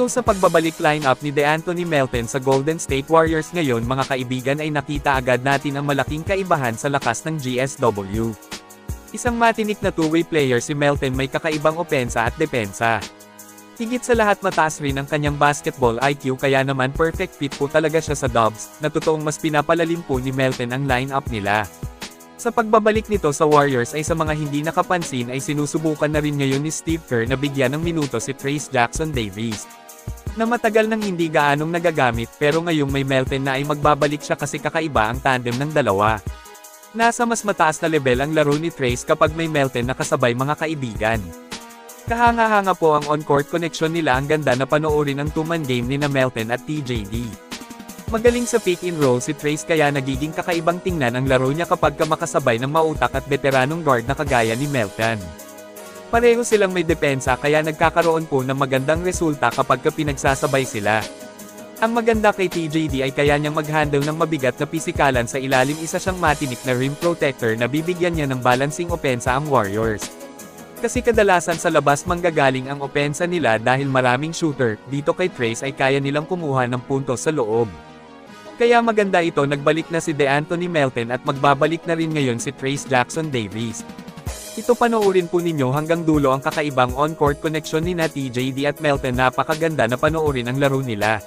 So sa pagbabalik lineup ni DeAnthony Melton sa Golden State Warriors ngayon mga kaibigan ay nakita agad natin ang malaking kaibahan sa lakas ng GSW. Isang matinik na two-way player si Melton may kakaibang opensa at depensa. Higit sa lahat mataas rin ang kanyang basketball IQ kaya naman perfect fit po talaga siya sa Dubs, na totoong mas pinapalalim po ni Melton ang lineup nila. Sa pagbabalik nito sa Warriors ay sa mga hindi nakapansin ay sinusubukan na rin ngayon ni Steve Kerr na bigyan ng minuto si Trace Jackson Davis. Na matagal nang hindi gaanong nagagamit pero ngayong may Melton na ay magbabalik siya kasi kakaiba ang tandem ng dalawa. Nasa mas mataas na level ang laro ni Trace kapag may Melton na kasabay mga kaibigan. Kahanga-hanga po ang on-court connection nila ang ganda na panoorin ang two-man game ni na Melton at TJD. Magaling sa pick and roll si Trace kaya nagiging kakaibang tingnan ang laro niya kapag ka makasabay ng mautak at veteranong guard na kagaya ni Melton. Pareho silang may depensa kaya nagkakaroon po ng magandang resulta kapag ka pinagsasabay sila. Ang maganda kay TJD ay kaya niyang mag-handle ng mabigat na pisikalan sa ilalim isa siyang matinik na rim protector na bibigyan niya ng balancing opensa ang Warriors. Kasi kadalasan sa labas manggagaling ang opensa nila dahil maraming shooter, dito kay Trace ay kaya nilang kumuha ng puntos sa loob. Kaya maganda ito nagbalik na si DeAnthony Melton at magbabalik na rin ngayon si Trace Jackson Davis. Ito panoorin po ninyo hanggang dulo ang kakaibang on-court connection ni na TJD at Melton napakaganda na panoorin ang laro nila.